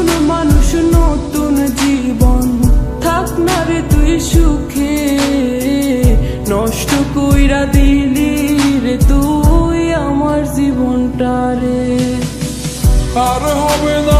নতুন মানুষ, নতুন জীবন। থাক না রে তুই সুখে। নষ্ট কইরা দিলি রে তুই আমার জীবনটা রে। আর হবে না